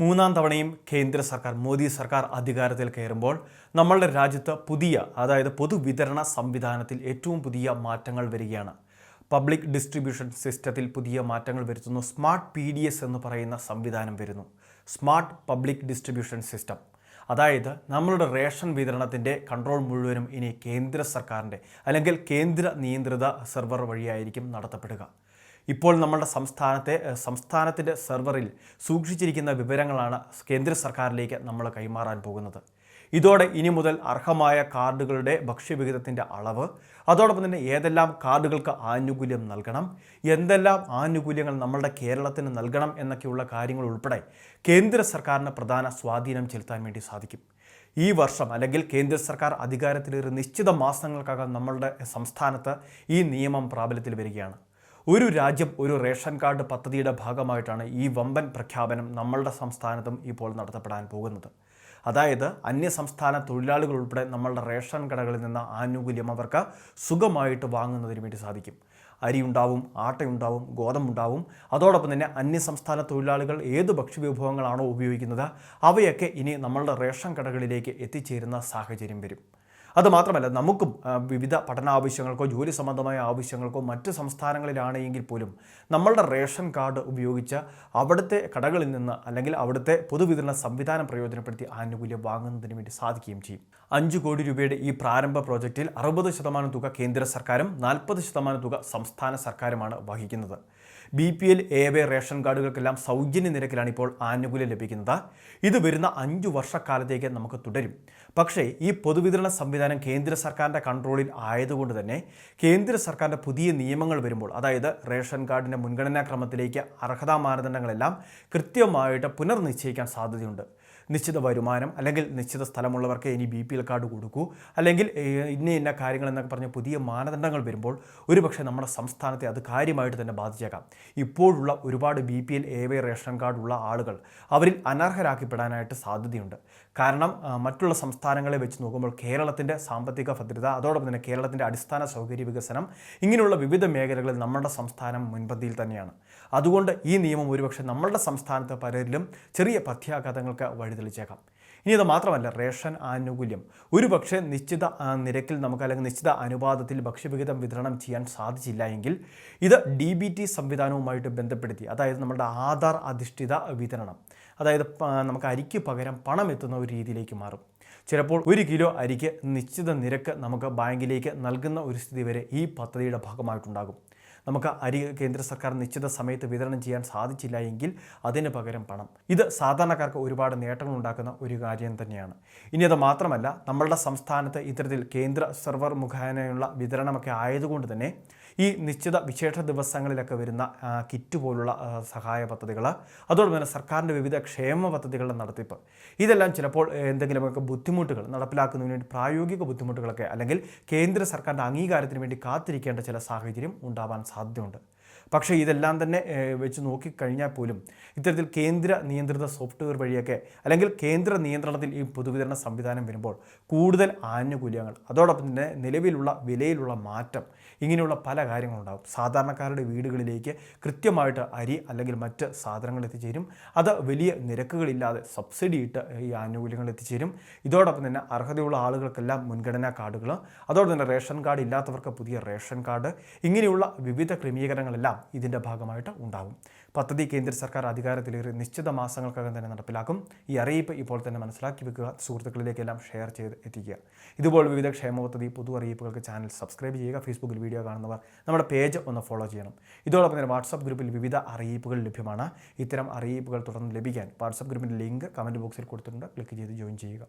മൂന്നാം തവണയും കേന്ദ്ര സർക്കാർ മോദി സർക്കാർ അധികാരത്തിൽ കയറുമ്പോൾ നമ്മളുടെ രാജ്യത്ത് പുതിയ അതായത് പൊതുവിതരണ സംവിധാനത്തിൽ ഏറ്റവും പുതിയ മാറ്റങ്ങൾ വരികയാണ്. പബ്ലിക് ഡിസ്ട്രിബ്യൂഷൻ സിസ്റ്റത്തിൽ പുതിയ മാറ്റങ്ങൾ വരുത്തുന്നു. സ്മാർട്ട് പി ഡി എസ് എന്ന് പറയുന്ന സംവിധാനം വരുന്നു. Smart public distribution system. അതായത് നമ്മളുടെ റേഷൻ വിതരണത്തിന്റെ കൺട്രോൾ മുഴുവനും ഇനി കേന്ദ്ര സർക്കാരിന്റെ അല്ലെങ്കിൽ കേന്ദ്ര നിയന്ത്രിത സെർവർ വഴിയായിരിക്കും നടത്തപ്പെടുക. ഇപ്പോൾ നമ്മളുടെ സംസ്ഥാനത്തെ സംസ്ഥാനത്തിന്റെ സെർവറിൽ സൂക്ഷിച്ചിരിക്കുന്ന വിവരങ്ങളാണ് കേന്ദ്ര സർക്കാരിലേക്ക് നമ്മൾ കൈമാറാൻ പോകുന്നത്. ഇതോടെ ഇനി മുതൽ അർഹമായ കാർഡുകളുടെ ഭക്ഷ്യവിഹിതത്തിന്റെ അളവ് അതോടൊപ്പം തന്നെ ഏതെല്ലാം കാർഡുകൾക്ക് ആനുകൂല്യം നൽകണം എന്തെല്ലാം ആനുകൂല്യങ്ങൾ നമ്മളുടെ കേരളത്തിന് നൽകണം എന്നൊക്കെയുള്ള കാര്യങ്ങൾ ഉൾപ്പെടെ കേന്ദ്ര സർക്കാരിന് പ്രധാന സ്വാധീനം ചെലുത്താൻ വേണ്ടി സാധിക്കും. ഈ വർഷം അല്ലെങ്കിൽ കേന്ദ്ര സർക്കാർ അധികാരത്തിലൊരു നിശ്ചിത മാസങ്ങൾക്കകം നമ്മളുടെ സംസ്ഥാനത്ത് ഈ നിയമം പ്രാബല്യത്തിൽ വരികയാണ്. ഒരു രാജ്യം ഒരു റേഷൻ കാർഡ് പദ്ധതിയുടെ ഭാഗമായിട്ടാണ് ഈ വമ്പൻ പ്രഖ്യാപനം നമ്മളുടെ സംസ്ഥാനത്തും ഇപ്പോൾ നടത്തപ്പെടാൻ പോകുന്നത്. അതായത് അന്യസംസ്ഥാന തൊഴിലാളികൾ ഉൾപ്പെടെ നമ്മളുടെ റേഷൻ കടകളിൽ നിന്ന് ആനുകൂല്യം അവർക്ക് സുഖമായിട്ട് വാങ്ങുന്നതിന് വേണ്ടി സാധിക്കും. അരി ഉണ്ടാവും ആട്ടയുണ്ടാവും ഗോതമ്പുണ്ടാവും അതോടൊപ്പം തന്നെ അന്യസംസ്ഥാന തൊഴിലാളികൾ ഏത് ഭക്ഷ്യവിഭവങ്ങളാണോ ഉപയോഗിക്കുന്നത് അവയൊക്കെ ഇനി നമ്മളുടെ റേഷൻ കടകളിലേക്ക് എത്തിച്ചേരുന്ന സാഹചര്യം വരും. അതുമാത്രമല്ല നമുക്കും വിവിധ പഠന ആവശ്യങ്ങൾക്കോ ജോലി സംബന്ധമായ ആവശ്യങ്ങൾക്കോ മറ്റ് സംസ്ഥാനങ്ങളിലാണെങ്കിൽ പോലും നമ്മളുടെ റേഷൻ കാർഡ് ഉപയോഗിച്ച് അവിടുത്തെ കടകളിൽ നിന്ന് അല്ലെങ്കിൽ അവിടുത്തെ പൊതുവിതരണ സംവിധാനം പ്രയോജനപ്പെടുത്തി ആനുകൂല്യം വാങ്ങുന്നതിന് വേണ്ടി സാധിക്കുകയും ചെയ്യും. അഞ്ച് കോടി രൂപയുടെ ഈ പ്രാരംഭ പ്രോജക്റ്റിൽ അറുപത് ശതമാനം തുക കേന്ദ്ര സർക്കാരും നാൽപ്പത് ശതമാനം തുക സംസ്ഥാന സർക്കാരുമാണ് വഹിക്കുന്നത്. B P L A Y ration കാർഡുകൾക്കെല്ലാം സൗജന്യ നിരക്കിലാണ് ഇപ്പോൾ ആനുകൂല്യം ലഭിക്കുന്നത്. ഇത് വരുന്ന അഞ്ചു വർഷക്കാലത്തേക്ക് നമുക്ക് തുടരും. പക്ഷേ ഈ പൊതുവിതരണ സംവിധാനം കേന്ദ്ര സർക്കാരിന്റെ കൺട്രോളിൽ ആയതുകൊണ്ട് തന്നെ കേന്ദ്ര സർക്കാരിന്റെ പുതിയ നിയമങ്ങൾ വരുമ്പോൾ അതായത് റേഷൻ കാർഡിന്റെ മുൻഗണനാക്രമത്തിലേക്ക് അർഹതാ മാനദണ്ഡങ്ങളെല്ലാം കൃത്യമായിട്ട് പുനർനിശ്ചയിക്കാൻ സാധ്യതയുണ്ട്. നിശ്ചിത വരുമാനം അല്ലെങ്കിൽ നിശ്ചിത സ്ഥലമുള്ളവർക്ക് ഇനി ബി പി എൽ കാർഡ് കൊടുക്കൂ. അല്ലെങ്കിൽ ഇന്ന ഇന്ന കാര്യങ്ങൾ എന്നൊക്കെ പറഞ്ഞ പുതിയ മാനദണ്ഡങ്ങൾ വരുമ്പോൾ ഒരുപക്ഷെ നമ്മുടെ സംസ്ഥാനത്തെ അത് കാര്യമായിട്ട് തന്നെ ബാധിച്ചേക്കാം. ഇപ്പോഴുള്ള ഒരുപാട് B P L A Y ration ഉള്ള ആളുകൾ അവരിൽ അനർഹരാക്കിപ്പെടാനായിട്ട് സാധ്യതയുണ്ട്. കാരണം മറ്റുള്ള സംസ്ഥാനങ്ങളെ വെച്ച് നോക്കുമ്പോൾ കേരളത്തിന്റെ സാമ്പത്തിക ഭദ്രത അതോടൊപ്പം തന്നെ കേരളത്തിന്റെ അടിസ്ഥാന സൗകര്യ വികസനം ഇങ്ങനെയുള്ള വിവിധ മേഖലകളിൽ നമ്മുടെ സംസ്ഥാനം മുൻപന്തിയിൽ തന്നെയാണ്. അതുകൊണ്ട് ഈ നിയമം ഒരുപക്ഷെ നമ്മളുടെ സംസ്ഥാനത്തെ പലരിലും ചെറിയ പ്രത്യാഘാതങ്ങൾക്ക് വഴിതെളിച്ചേക്കാം ഇനി അത് മാത്രമല്ല റേഷൻ ആനുകൂല്യം. ഒരു പക്ഷേ നിശ്ചിത നിരക്കിൽ നമുക്ക് അല്ലെങ്കിൽ നിശ്ചിത അനുപാതത്തിൽ ഭക്ഷ്യവിഹിതം വിതരണം ചെയ്യാൻ സാധിച്ചില്ല എങ്കിൽ ഇത് ഡി ബി ടി സംവിധാനവുമായിട്ട് ബന്ധപ്പെടുത്തി അതായത് നമ്മുടെ ആധാർ അധിഷ്ഠിത വിതരണം അതായത് നമുക്ക് അരിക്ക് പകരം പണം എത്തുന്ന ഒരു രീതിയിലേക്ക് മാറും. ചിലപ്പോൾ ഒരു കിലോ അരിക്ക് നിശ്ചിത നിരക്ക് നമുക്ക് ബാങ്കിലേക്ക് നൽകുന്ന ഒരു സ്ഥിതി വരെ ഈ പദ്ധതിയുടെ ഭാഗമായിട്ടുണ്ടാകും. നമുക്ക് അരി കേന്ദ്ര സർക്കാർ നിശ്ചിത സമയത്ത് വിതരണം ചെയ്യാൻ സാധിച്ചില്ല എങ്കിൽ അതിന് പകരം പണം. ഇത് സാധാരണക്കാർക്ക് ഒരുപാട് നേട്ടങ്ങൾ ഉണ്ടാക്കുന്ന ഒരു കാര്യം തന്നെയാണ്. ഇനി അത് മാത്രമല്ല നമ്മളുടെ സംസ്ഥാനത്ത് ഇത്തരത്തിൽ കേന്ദ്ര സെർവർ മുഖേനയുള്ള വിതരണമൊക്കെ ആയതുകൊണ്ട് തന്നെ ഈ നിശ്ചിത വിശേഷ ദിവസങ്ങളിലൊക്കെ വരുന്ന കിറ്റ് പോലുള്ള സഹായ പദ്ധതികൾ അതോടൊപ്പം തന്നെ സർക്കാരിന്റെ വിവിധ ക്ഷേമ പദ്ധതികളുടെ നടത്തിപ്പ്. ഇതെല്ലാം ചിലപ്പോൾ എന്തെങ്കിലുമൊക്കെ ബുദ്ധിമുട്ടുകൾ നടപ്പിലാക്കുന്നതിന് വേണ്ടി പ്രായോഗിക ബുദ്ധിമുട്ടുകളൊക്കെ അല്ലെങ്കിൽ കേന്ദ്ര സർക്കാരിന്റെ അംഗീകാരത്തിന് വേണ്ടി കാത്തിരിക്കേണ്ട ചില സാഹചര്യം ഉണ്ടാവാൻ സാധ്യതയുണ്ട്. പക്ഷേ ഇതെല്ലാം തന്നെ വെച്ച് നോക്കിക്കഴിഞ്ഞാൽ പോലും ഇത്തരത്തിൽ കേന്ദ്ര നിയന്ത്രിത സോഫ്റ്റ്വെയർ വഴിയൊക്കെ അല്ലെങ്കിൽ കേന്ദ്ര നിയന്ത്രണത്തിൽ ഈ പൊതുവിതരണ സംവിധാനം വരുമ്പോൾ കൂടുതൽ ആനുകൂല്യങ്ങൾ അതോടൊപ്പം തന്നെ നിലവിലുള്ള വിലയിലുള്ള മാറ്റം ഇങ്ങനെയുള്ള പല കാര്യങ്ങളുണ്ടാകും സാധാരണക്കാരുടെ വീടുകളിലേക്ക് കൃത്യമായിട്ട് അരി അല്ലെങ്കിൽ മറ്റ് സാധനങ്ങൾ എത്തിച്ചേരും. അത് വലിയ നിരക്കുകളില്ലാതെ സബ്സിഡി ഇട്ട് ഈ ആനുകൂല്യങ്ങൾ എത്തിച്ചേരും. ഇതോടൊപ്പം തന്നെ അർഹതയുള്ള ആളുകൾക്കെല്ലാം മുൻഗണനാ കാർഡുകൾ അതോടൊപ്പം തന്നെ റേഷൻ കാർഡ് ഇല്ലാത്തവർക്ക് പുതിയ റേഷൻ കാർഡ് ഇങ്ങനെയുള്ള വിവിധ ക്രമീകരണങ്ങളെല്ലാം ഇതിന്റെ ഭാഗമായിട്ട് ഉണ്ടാകും പദ്ധതി കേന്ദ്ര സർക്കാർ അധികാരത്തിലേറി നിശ്ചിത മാസങ്ങൾക്കകം തന്നെ നടപ്പിലാക്കും. ഈ അറിയിപ്പ് ഇപ്പോൾ തന്നെ മനസ്സിലാക്കി വെക്കുക. സുഹൃത്തുക്കളിലേക്കെല്ലാം ഷെയർ ചെയ്ത് എത്തിക്കുക. ഇതുപോലെ വിവിധ ക്ഷേമ പദ്ധതി പൊതു അറിയിപ്പുകൾക്ക് ചാനൽ സബ്സ്ക്രൈബ് ചെയ്യുക. ഫേസ്ബുക്കിൽ വീഡിയോ കാണുന്നവർ നമ്മുടെ പേജ് ഒന്ന് ഫോളോ ചെയ്യണം. ഇതോടൊപ്പം തന്നെ വാട്സപ്പ് ഗ്രൂപ്പിൽ വിവിധ അറിയിപ്പുകൾ ലഭ്യമാണ്. ഇത്തരം അറിയിപ്പുകൾ തുടർന്ന് ലഭിക്കാൻ വാട്സപ്പ് ഗ്രൂപ്പിന്റെ ലിങ്ക് കമന്റ് ബോക്സിൽ കൊടുത്തിട്ടുണ്ട്. ക്ലിക്ക് ചെയ്ത് ജോയിൻ ചെയ്യുക.